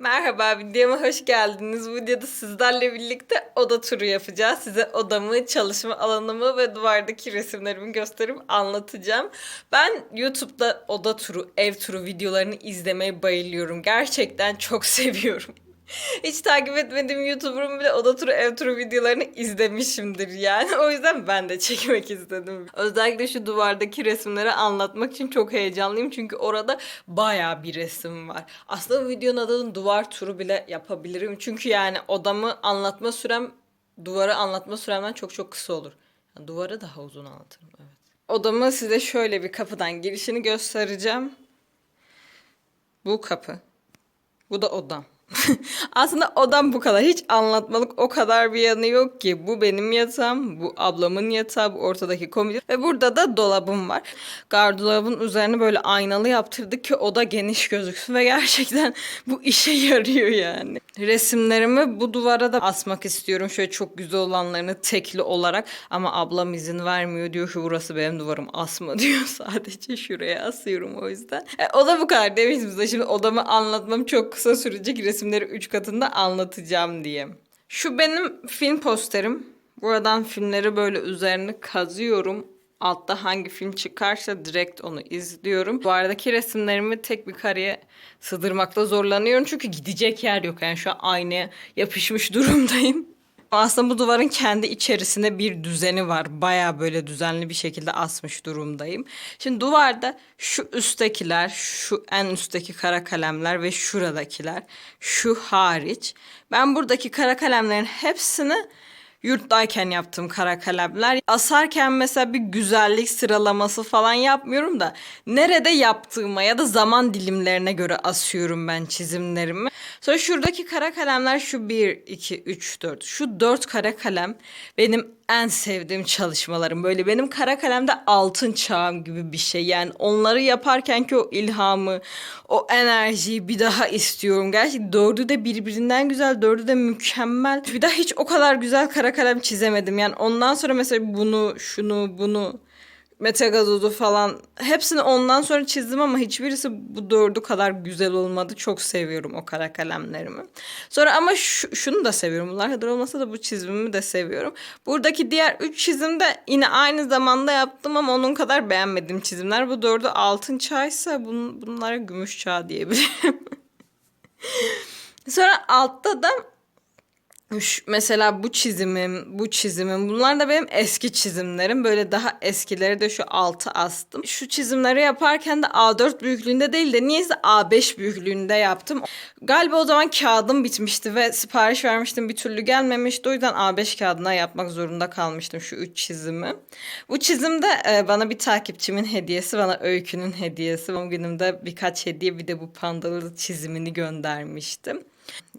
Merhaba videoma hoş geldiniz. Bu videoda sizlerle birlikte oda turu yapacağız. Size odamı, çalışma alanımı ve duvardaki resimlerimi gösterip anlatacağım. Ben YouTube'da oda turu, ev turu videolarını izlemeye bayılıyorum. Gerçekten çok seviyorum. Hiç takip etmediğim YouTuber'ın bile oda turu, ev turu videolarını izlemişimdir yani. O yüzden ben de çekmek istedim. Özellikle şu duvardaki resimleri anlatmak için çok heyecanlıyım. Çünkü orada baya bir resim var. Aslında bu videonun adını duvar turu bile yapabilirim. Çünkü yani odamı anlatma sürem, duvarı anlatma süremden çok çok kısa olur. Yani duvarı daha uzun anlatırım evet. Odamı size şöyle bir kapıdan girişini göstereceğim. Bu kapı. Bu da odam. Aslında odam bu kadar. Hiç anlatmalık o kadar bir yanı yok ki. Bu benim yatağım, bu ablamın yatağı, bu ortadaki komodin ve burada da dolabım var. Gardırobun üzerine böyle aynalı yaptırdık ki oda geniş gözüksün ve gerçekten bu işe yarıyor yani. Resimlerimi bu duvara da asmak istiyorum. Şöyle çok güzel olanlarını tekli olarak ama ablam izin vermiyor. Diyor ki burası benim duvarım asma diyor. Sadece şuraya asıyorum o yüzden. E, o da bu kadar demiştim size. Şimdi odamı anlatmam çok kısa sürecek. Resimleri 3 katında anlatacağım diye. Şu benim film posterim. Buradan filmleri böyle üzerine kazıyorum. Altta hangi film çıkarsa direkt onu izliyorum. Bu aradaki resimlerimi tek bir kareye sığdırmakta zorlanıyorum. Çünkü gidecek yer yok. Yani şu an aynaya yapışmış durumdayım. Aslında bu duvarın kendi içerisinde bir düzeni var. Baya böyle düzenli bir şekilde asmış durumdayım. Şimdi duvarda şu üsttekiler, şu en üstteki kara kalemler ve şuradakiler, şu hariç. Ben buradaki kara kalemlerin hepsini yurttayken yaptığım kara kalemler. Asarken mesela bir güzellik sıralaması falan yapmıyorum da nerede yaptığıma ya da zaman dilimlerine göre asıyorum ben çizimlerimi. Sonra şuradaki kara kalemler şu 1, 2, 3, 4. Şu 4 kara kalem benim en sevdiğim çalışmalarım. Böyle benim kara kalemde altın çağım gibi bir şey. Yani onları yaparken ki o ilhamı, o enerjiyi bir daha istiyorum. Gerçekten dördü de birbirinden güzel, dördü de mükemmel. Bir daha hiç o kadar güzel kara kalem çizemedim. Yani ondan sonra mesela bunu, şunu, bunu Mete Gazozu falan hepsini ondan sonra çizdim ama hiçbirisi bu dördü kadar güzel olmadı. Çok seviyorum o kara kalemlerimi. Sonra ama şu, şunu da seviyorum. Bunlar kadar olmasa da bu çizimimi de seviyorum. Buradaki diğer üç çizim de yine aynı zamanda yaptım ama onun kadar beğenmediğim çizimler. Bu dördü altın çaysa bun, bunlara gümüş çağ diyebilirim. Sonra altta da mesela bu çizimim, bu çizimim bunlar da benim eski çizimlerim. Böyle daha eskileri de şu altı astım. Şu çizimleri yaparken de A4 büyüklüğünde değil de niyeyse A5 büyüklüğünde yaptım. Galiba o zaman kağıdım bitmişti ve sipariş vermiştim bir türlü gelmemişti. O yüzden A5 kağıdına yapmak zorunda kalmıştım şu üç çizimi. Bu çizim de e, bana bir takipçimin hediyesi, bana Öykü'nün hediyesi. Doğum birkaç hediye bir de bu pandalı çizimini göndermiştim.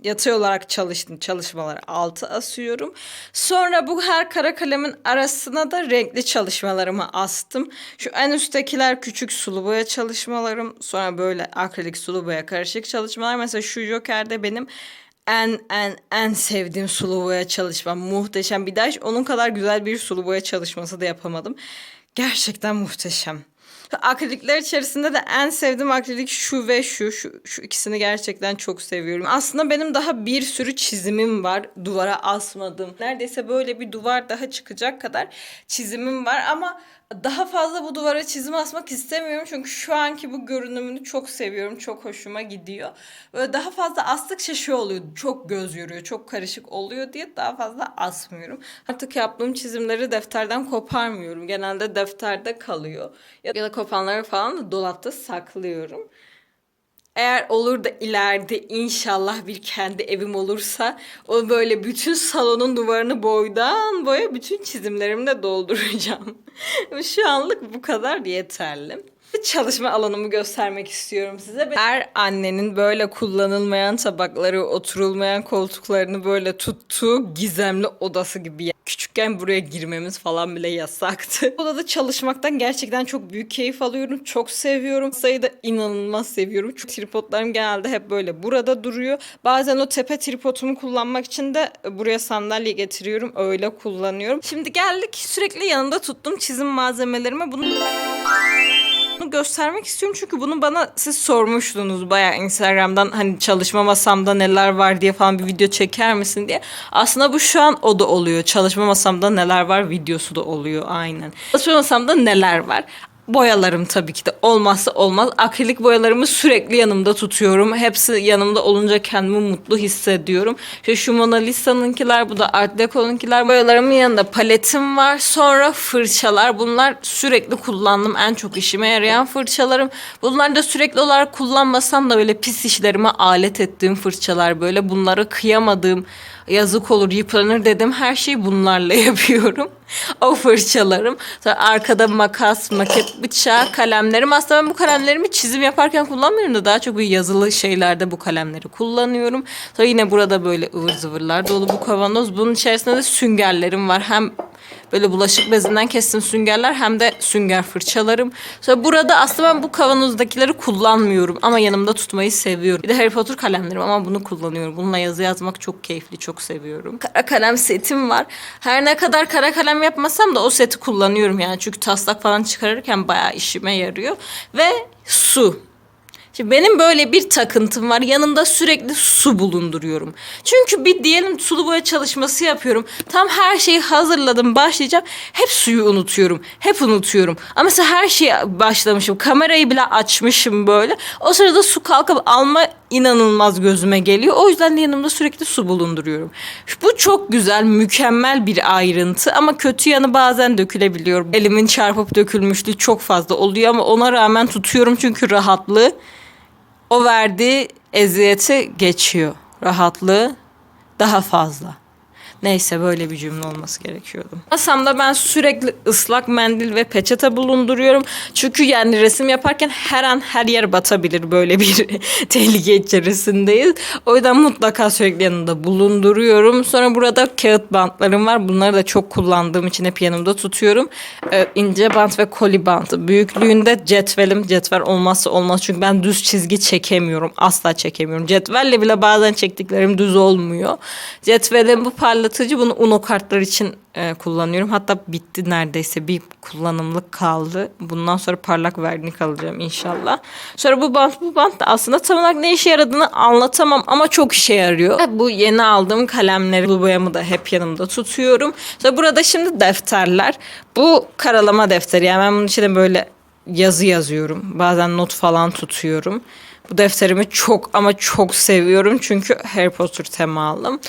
Yatay olarak çalıştım. Çalışmaları altı asıyorum. Sonra bu her kara kalemin arasına da renkli çalışmalarımı astım. Şu en üsttekiler küçük sulu boya çalışmalarım. Sonra böyle akrilik sulu boya karışık çalışmalar. Mesela şu Joker'de benim en en en sevdiğim sulu boya çalışmam. Muhteşem. Bir daha onun kadar güzel bir sulu boya çalışması da yapamadım. Gerçekten muhteşem. Akrilikler içerisinde de en sevdiğim akrilik şu ve şu. Şu, şu ikisini gerçekten çok seviyorum. Aslında benim daha bir sürü çizimim var. Duvara asmadım. Neredeyse böyle bir duvar daha çıkacak kadar çizimim var ama daha fazla bu duvara çizim asmak istemiyorum. Çünkü şu anki bu görünümünü çok seviyorum. Çok hoşuma gidiyor. Böyle daha fazla astıkça şey oluyor. Çok göz yoruyor. Çok karışık oluyor diye daha fazla asmıyorum. Artık yaptığım çizimleri defterden koparmıyorum. Genelde defterde kalıyor. Ya da kopanları falan da dolapta saklıyorum. Eğer olur da ileride inşallah bir kendi evim olursa o böyle bütün salonun duvarını boydan boya bütün çizimlerimle dolduracağım. Şu anlık bu kadar yeterli. Çalışma alanımı göstermek istiyorum size. Her annenin böyle kullanılmayan tabakları, oturulmayan koltuklarını böyle tuttuğu gizemli odası gibi. Küçükken buraya girmemiz falan bile yasaktı. Odada çalışmaktan gerçekten çok büyük keyif alıyorum. Çok seviyorum. Sayıda inanılmaz seviyorum. Çünkü tripodlarım genelde hep böyle burada duruyor. Bazen o tepe tripodumu kullanmak için de buraya sandalye getiriyorum. Öyle kullanıyorum. Şimdi geldik sürekli yanında tuttum çizim malzemelerime. Bunu Bunu göstermek istiyorum çünkü bunu bana siz sormuştunuz bayağı Instagram'dan hani çalışma masamda neler var diye falan bir video çeker misin diye. Aslında bu şu an o da oluyor. Çalışma masamda neler var videosu da oluyor aynen. Çalışma masamda neler var? Boyalarım tabii ki de olmazsa olmaz. Akrilik boyalarımı sürekli yanımda tutuyorum. Hepsi yanımda olunca kendimi mutlu hissediyorum. İşte şu Mona Lisa'nınkiler, bu da Art Deco'nunkiler. Boyalarımın yanında paletim var. Sonra fırçalar. Bunlar sürekli kullandığım en çok işime yarayan fırçalarım. Bunlar da sürekli olarak kullanmasam da böyle pis işlerime alet ettiğim fırçalar böyle. Bunları kıyamadığım yazık olur yıpranır dedim her şeyi bunlarla yapıyorum. o fırçalarım. Sonra arkada makas, maket bıçağı, kalemlerim. Aslında ben bu kalemlerimi çizim yaparken kullanmıyorum da daha çok bir yazılı şeylerde bu kalemleri kullanıyorum. Sonra yine burada böyle ıvır zıvırlar dolu bu kavanoz. Bunun içerisinde de süngerlerim var. Hem böyle bulaşık bezinden kestim süngerler hem de sünger fırçalarım. Sonra burada aslında ben bu kavanozdakileri kullanmıyorum ama yanımda tutmayı seviyorum. Bir de Harry Potter kalemlerim ama bunu kullanıyorum. Bununla yazı yazmak çok keyifli, çok seviyorum. Kara kalem setim var. Her ne kadar kara kalem yapmasam da o seti kullanıyorum yani. Çünkü taslak falan çıkarırken bayağı işime yarıyor. Ve su. Şimdi benim böyle bir takıntım var. Yanımda sürekli su bulunduruyorum. Çünkü bir diyelim sulu boya çalışması yapıyorum. Tam her şeyi hazırladım, başlayacağım. Hep suyu unutuyorum. Hep unutuyorum. Ama mesela her şeyi başlamışım. Kamerayı bile açmışım böyle. O sırada su kalkıp alma inanılmaz gözüme geliyor. O yüzden de yanımda sürekli su bulunduruyorum. Bu çok güzel, mükemmel bir ayrıntı ama kötü yanı bazen dökülebiliyor. Elimin çarpıp dökülmüşlüğü çok fazla oluyor ama ona rağmen tutuyorum çünkü rahatlığı o verdiği eziyeti geçiyor. Rahatlığı daha fazla. Neyse böyle bir cümle olması gerekiyordu. Masamda ben sürekli ıslak mendil ve peçete bulunduruyorum. Çünkü yani resim yaparken her an her yer batabilir. Böyle bir tehlike içerisindeyiz. O yüzden mutlaka sürekli yanımda bulunduruyorum. Sonra burada kağıt bantlarım var. Bunları da çok kullandığım için hep yanımda tutuyorum. Ee, ince bant ve koli bantı. Büyüklüğünde cetvelim. Cetvel olmazsa olmaz. Çünkü ben düz çizgi çekemiyorum. Asla çekemiyorum. Cetvelle bile bazen çektiklerim düz olmuyor. Cetvelim bu parlatıcı. Bunu Uno kartlar için e, kullanıyorum. Hatta bitti neredeyse. Bir kullanımlık kaldı. Bundan sonra parlak vernik alacağım inşallah. Sonra bu bant bu bant da aslında tam olarak ne işe yaradığını anlatamam ama çok işe yarıyor. Bu yeni aldığım kalemleri, bu boyamı da hep yanımda tutuyorum. Sonra burada şimdi defterler. Bu karalama defteri. Yani ben bunun içine böyle yazı yazıyorum. Bazen not falan tutuyorum. Bu defterimi çok ama çok seviyorum çünkü Harry Potter temalım.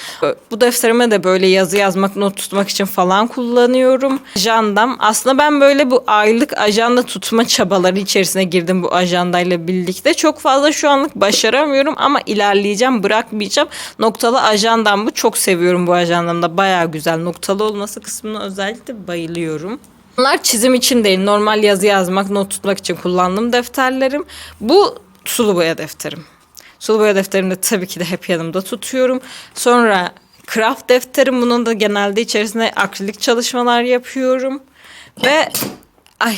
Bu defterime de böyle yazı yazmak, not tutmak için falan kullanıyorum. Ajandam. Aslında ben böyle bu aylık ajanda tutma çabaları içerisine girdim bu ajandayla birlikte. Çok fazla şu anlık başaramıyorum ama ilerleyeceğim, bırakmayacağım. Noktalı ajandam bu. Çok seviyorum bu ajandamda. Bayağı güzel. Noktalı olması kısmına özellikle bayılıyorum. Bunlar çizim için değil, normal yazı yazmak, not tutmak için kullandığım defterlerim. Bu sulu boya defterim. Sulu boya defterimi de tabii ki de hep yanımda tutuyorum. Sonra craft defterim. Bunun da genelde içerisinde akrilik çalışmalar yapıyorum. Ve ay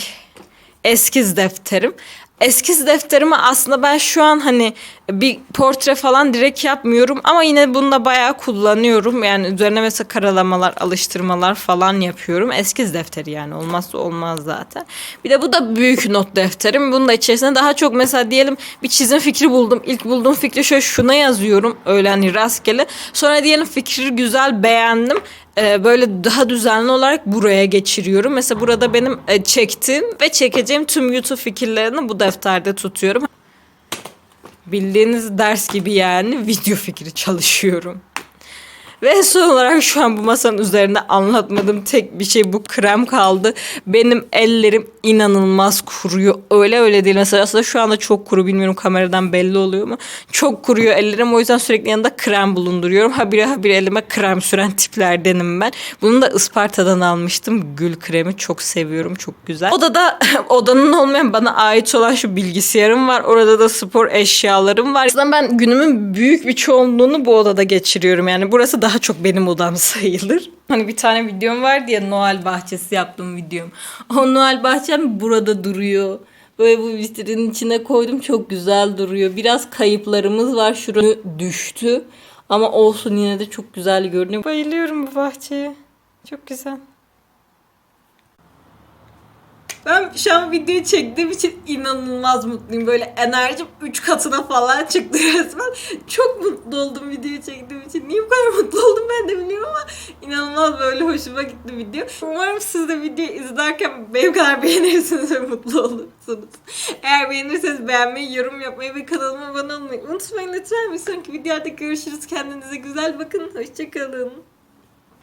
eskiz defterim. Eskiz defterimi aslında ben şu an hani bir portre falan direkt yapmıyorum ama yine bunu da bayağı kullanıyorum. Yani üzerine mesela karalamalar, alıştırmalar falan yapıyorum. Eskiz defteri yani olmazsa olmaz zaten. Bir de bu da büyük not defterim. Bunun da içerisinde daha çok mesela diyelim bir çizim fikri buldum. İlk bulduğum fikri şöyle şuna yazıyorum. Öyle hani rastgele. Sonra diyelim fikri güzel beğendim e, böyle daha düzenli olarak buraya geçiriyorum. Mesela burada benim e, çektiğim ve çekeceğim tüm YouTube fikirlerini bu defterde tutuyorum. Bildiğiniz ders gibi yani video fikri çalışıyorum. Ve son olarak şu an bu masanın üzerinde anlatmadığım tek bir şey bu krem kaldı. Benim ellerim inanılmaz kuruyor. Öyle öyle değil. Mesela aslında şu anda çok kuru bilmiyorum kameradan belli oluyor mu? Çok kuruyor ellerim o yüzden sürekli yanında krem bulunduruyorum. Habire habire elime krem süren tiplerdenim ben. Bunu da Isparta'dan almıştım. Gül kremi çok seviyorum. Çok güzel. Odada odanın olmayan bana ait olan şu bilgisayarım var. Orada da spor eşyalarım var. Aslında ben günümün büyük bir çoğunluğunu bu odada geçiriyorum. Yani burası daha çok benim odam sayılır. Hani bir tane videom var diye Noel bahçesi yaptım videom. O Noel bahçem burada duruyor. Böyle bu vitrinin içine koydum çok güzel duruyor. Biraz kayıplarımız var. Şurası düştü. Ama olsun yine de çok güzel görünüyor. Bayılıyorum bu bahçeye. Çok güzel. Ben şu an videoyu çektiğim için inanılmaz mutluyum. Böyle enerjim 3 katına falan çıktı resmen. Çok mutlu oldum videoyu çektiğim için. Niye bu kadar mutlu oldum ben de bilmiyorum ama inanılmaz böyle hoşuma gitti video. Umarım siz de videoyu izlerken benim kadar beğenirsiniz ve mutlu olursunuz. Eğer beğenirseniz beğenmeyi, yorum yapmayı ve kanalıma abone olmayı unutmayın lütfen. Bir sonraki videoda görüşürüz. Kendinize güzel bakın. Hoşçakalın.